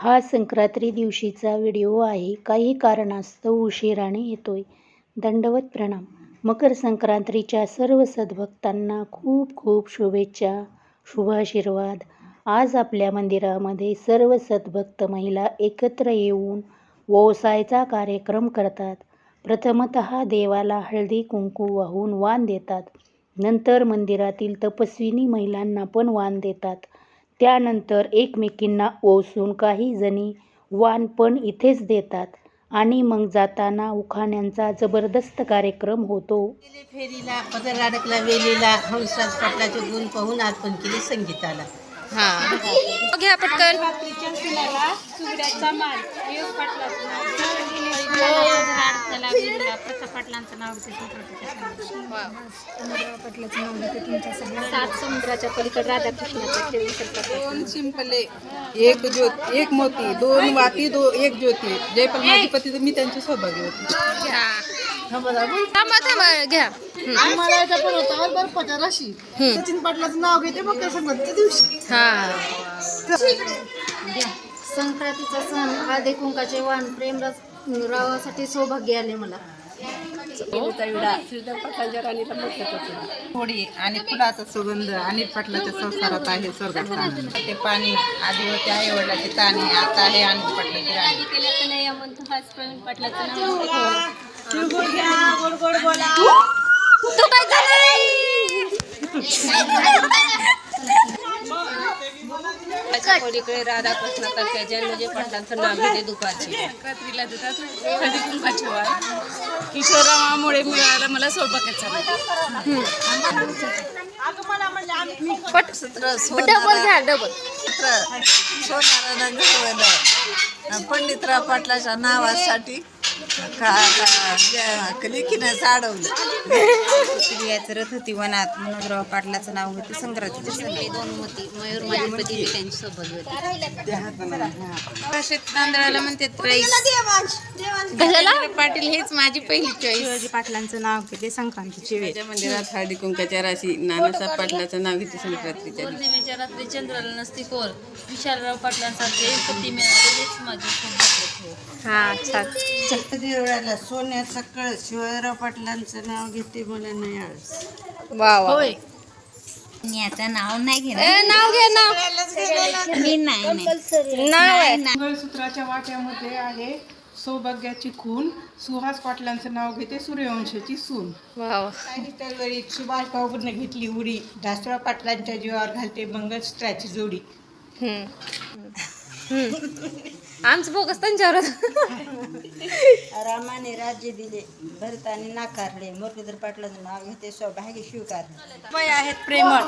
हा संक्रांती दिवशीचा व्हिडिओ आहे. काही कारणास्तव उशिराने येतोय. दंडवत प्रणाम. मकर संक्रांतीच्या सर्व सद्भक्तांना खूप खूप शुभेच्छा, शुभाशीर्वाद. आज आपल्या मंदिरामध्ये सर्व सद्भक्त महिला एकत्र येऊन वौसाचा कार्यक्रम करतात. प्रथमतः देवाला हळदी कुंकू वाहून वाण देतात. नंतर मंदिरातील तपस्विनी महिलांना पण वाण देतात. त्यानंतर एकमेकींना ओसून काही जणी वाण पण इथेच देतात आणि मग जाताना उखाण्यांचा जबरदस्त कार्यक्रम होतो. फेरीला पदर अडकला वेलीला हंसराज पाटलाचे गुण पाहून आठवण केले संगीताला हा. घ्या पटकन पाटलाचं पाटलांचं नाव सात समुद्राच्या पलीकडे राधाकृष्णाचा दोन शिंपले एक ज्योत एक मोती दोन वाती दो एक ज्योती. जयपाल माझी पती मी त्यांची सौभाग्य होती थांबा थांबा. घ्या. आम्हाला याचा पण होता. बर्फाच्या राशी. सचिन पाटलाचं नाव घेते मकर संक्रांतीच्या दिवशी. हा. संक्रांतीचा सण. हळदी कुंकाचे वाण. प्रेमरस रावासाठी सौभाग्य आले मला. होडी आणि फुलाचा सुगंध आणि पाटलाच्या संसारात आहे स्वर्गाचा आनंद. ते पाणी आधी होते आई वडिलाचे ताणे आता आहे आणि पाटलाची राणी. तुटायचं पलीकडे राधाकृष्णातर्फे जन्मजे पाटलांचं नाव घेते दुपारची. रात्रीला देतात हळदी कुंकाचे वाण किशोरामामुळे मिळाला मला सौभाग्याचा डबल घ्या डबल. सोनारानं घडवलं पंडितराव पाटलाच्या नावासाठी. लेखीनं साडवलं स्त्रियाचं रथ होती वनात मनोजराव पाटलाचं नाव होते संक्रांतीचे सगळे दोन होती. मयूर माझी पती त्यांची सोबत होती भाषेत तांदळाला म्हणते पाटील हेच माझी पहिली चॉईस शिवाजी पाटलांचं नाव घेते संक्रांतीची वेळ. मंदिरात हळदी कुंकाच्या राशी नानासाहेब पाटलाचं नाव घेते संक्रांतीच्या. पौर्णिमेच्या रात्री चंद्राला नसती कोर. विशालराव पाटलांसारखे पती मिळाले हेच माझे हो. छान. देवळाला सोन्याचा कळ शिवाजीराव पाटलांचं नाव घेते मला नाही आळस वा वा. याचं नाव नाही घेणार. नाव घे नाव मी नाही नाव आहे मंगळसूत्राच्या वाट्यामध्ये आहे सौभाग्याची खून. सुहास पाटलांचं नाव घेते सूर्यवंशाची सून. वा वा. चळवळी सुभाष बाबूने घेतली उडी. दासराव पाटलांच्या जीवावर घालते मंगळसूत्राची जोडी. हम्म. हम्म. आमचं फोकस त्यांच्यावर रामाने राज्य दिले भरताने नाकारले. मुरलीधर पाटलाचं नाव घेते सौभाग्य स्वीकारले बाई आहेत प्रेमळ.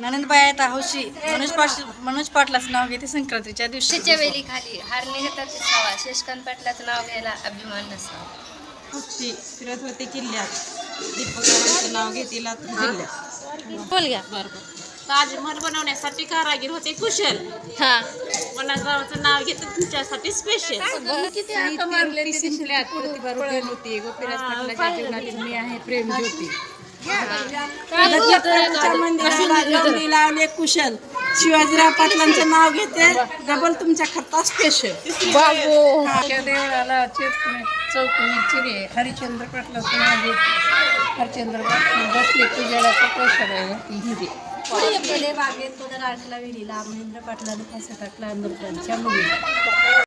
ननंदबाई आहेत हौशी. मनोज पाटील मनोज पाटलाचं नाव घेते संक्रांतीच्या दिवशी. वेली खाली हारले घेतात दिसावा शेषकांत पाटलाचं नाव घ्यायला अभिमान नसावा. फिरत होते किल्ल्यात. दीपकारांचं नाव घेते लातूर जिल्ह्यात. बोल घ्या ताजमहल बनवण्यासाठी कारागीर होते कुशल. हा. नाव घेते तुमच्यासाठी स्पेशल मी आहे प्रेम ज्योती. गौरी लावले कुशल. शिवाजीराव पाटलांचं नाव घेते. डबल तुमच्या खर्चा स्पेशल बाबू. देवळाला हरिश्चंद्र पाटलाचं नाव घेते. हरिश्चंद्र पाटील बसले पूजेला कपडेश्वरावरती हिंदी गेले बागेत पदर अडकला विहिरीला महेंद्र पाटलाने फासा टाकला अमृतांच्या मुलीला